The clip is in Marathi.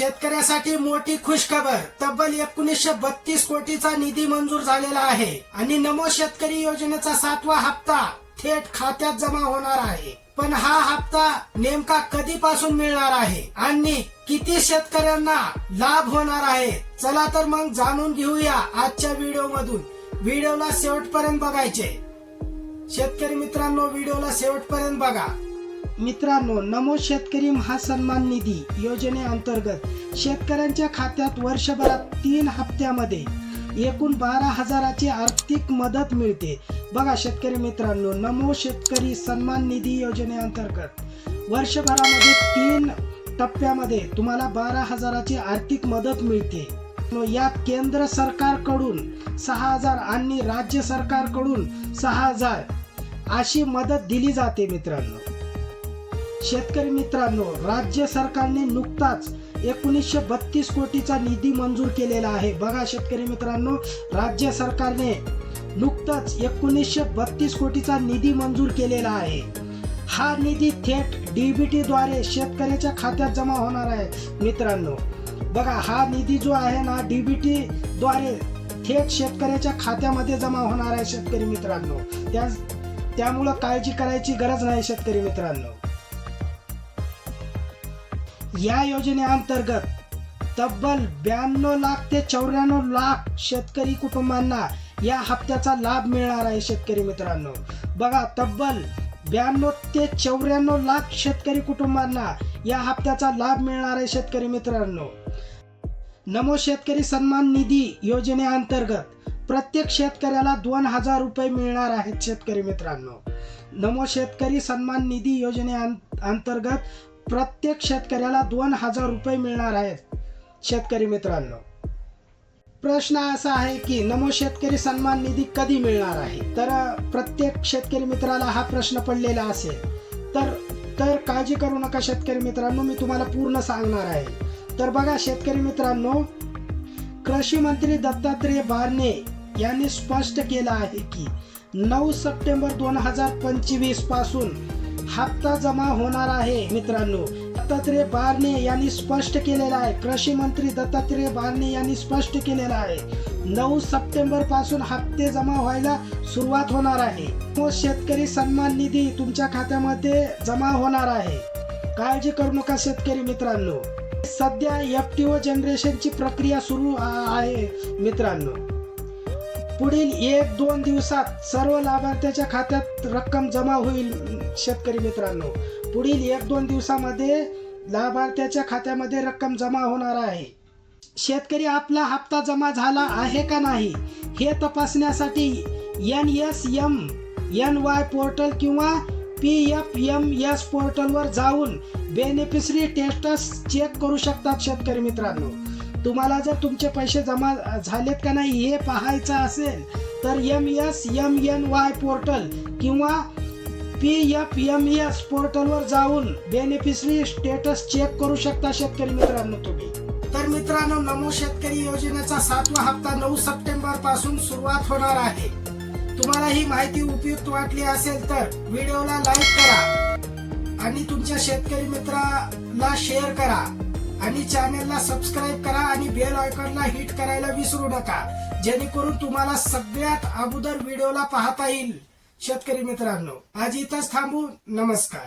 शेतकऱ्यासाठी मोठी खुशखबर. तब्बल एकोणीसशे बत्तीस कोटीचा निधी मंजूर झालेला आहे आणि नमो शेतकरी योजनेचा सातवा हप्ता थेट खात्यात जमा होणार आहे. पण हा हप्ता नेमका कधीपासून मिळणार आहे आणि किती शेतकऱ्यांना लाभ होणार आहे? चला तर मग जाणून घेऊया आजच्या व्हिडिओ मधून व्हिडिओला शेवटपर्यंत बघायचे. शेतकरी मित्रांनो व्हिडिओला शेवटपर्यंत बघा. मित्रांनो नमो शेतकरी महासन्मान निधी योजनेअंतर्गत शेतकऱ्यांच्या खात्यात वर्षभरात तीन हप्त्यामध्ये एकूण बारा हजाराची आर्थिक मदत मिळते. बघा शेतकरी मित्रांनो नमो शेतकरी सन्मान निधी योजनेअंतर्गत वर्षभरामध्ये तीन टप्प्यामध्ये तुम्हाला बारा हजाराची आर्थिक मदत मिळते. यात केंद्र सरकारकडून सहा हजार आणि राज्य सरकारकडून सहा हजार अशी मदत दिली जाते मित्रांनो. शेतकरी मित्रांनो राज्य सरकारने नुकताच एकोणीसशे बत्तीस कोटीचा निधी मंजूर केलेला आहे. बघा शेतकरी मित्रांनो राज्य सरकारने नुकताच एकोणीसशे बत्तीस कोटीचा निधी मंजूर केलेला आहे. हा निधी थेट डीबीटी द्वारे शेतकऱ्याच्या खात्यात जमा होणार आहे मित्रांनो. बघा हा निधी जो आहे ना डीबीटी द्वारे थेट शेतकऱ्याच्या खात्यामध्ये जमा होणार आहे शेतकरी मित्रांनो. त्या त्यामुळं काळजी करायची गरज नाही शेतकरी मित्रांनो. या योजनेअंतर्गत तब्बल ब्याण्णव लाख ते चौऱ्याण्णव लाख शेतकरी कुटुंबांना या हप्त्याचा लाभ मिळणार आहे शेतकरी मित्रांनो. बघा तब्बल ब्याण्णव ते चौऱ्याण्णव लाख शेतकरी कुटुंबांना या हप्त्याचा लाभ मिळणार आहे शेतकरी मित्रांनो. नमो शेतकरी सन्मान निधी योजनेअंतर्गत प्रत्येक शेतकऱ्याला दोन हजार रुपये मिळणार आहेत शेतकरी मित्रांनो. नमो शेतकरी सन्मान निधी योजने अंतर्गत प्रत्येक शेतकऱ्याला दोन हजार रुपये मिळणार आहेत. शेतकरी मित्रांनो प्रश्न असा आहे की नमो शेतकरी सन्मान निधी कधी मिळणार आहे? तर प्रत्येक शेतकरी मित्राला हा प्रश्न पडलेला असेल. तर तर काळजी करू नका शेतकरी मित्रांनो मी तुम्हाला पूर्ण सांगणार आहे. तर बघा शेतकरी मित्रांनो कृषी मंत्री दत्तात्रय बारणे यांनी स्पष्ट केलं आहे की नऊ सप्टेंबर दोन हजार पंचवीसपासून हप्ता जमा होणार आहे मित्रांनो. दत्तात्रय बारणे यांनी स्पष्ट केलेलं आहे. कृषी मंत्री दत्तात्रय बारणे यांनी स्पष्ट केलेलं आहे. नऊ सप्टेंबरपासून हप्ते जमा व्हायला सुरुवात होणार आहे. तो शेतकरी सन्मान निधी तुमच्या खात्यामध्ये जमा होणार आहे. काळजी करू नका शेतकरी मित्रांनो. सध्या एफ टी ओ जनरेशनची प्रक्रिया सुरू आहे मित्रांनो. पुढील एक दोन दिवसात सर्व लाभार्थ्याच्या खात्यात रक्कम जमा होईल शेतकरी मित्रांनो. पुढील एक दोन दिवसामध्ये लाभार्थ्याच्या खात्यामध्ये रक्कम जमा होणार आहे. शेतकरी आपला हप्ता जमा झाला आहे का नाही हे तपासण्यासाठी N S M N Y portal किंवा पी एफ एम एस पोर्टलवर जाऊन बेनिफिशरी टेस्टस चेक करू शकतात शेतकरी मित्रांनो. तुम्हाला जर तुमचे पैसे जमा झालेत का नाही हे पाहायचं असेल तर M S M N Y portal किंवा पी एफ एम एस पोर्टलवर जाऊन बेनिफिशरी स्टेटस चेक करू शकता शेतकरी मित्रांनो तुम्ही. तर मित्रांनो नमो शेतकरी योजनेचा सातवा हप्ता नऊ सप्टेंबरपासून सुरुवात होणार आहे. तुम्हाला ही माहिती उपयुक्त वाटली असेल तर व्हिडिओला लाईक करा आणि तुमच्या शेतकरी मित्राला शेअर करा. आणि चॅनेलला सबस्क्राईब करा आणि बेल आयकॉनला हिट करायला विसरू नका. जेणेकरून तुम्हाला सगळ्यात अगोदर व्हिडिओला पाहता येईल. शेतकरी मित्रांनो आज इथंच थांबू. नमस्कार.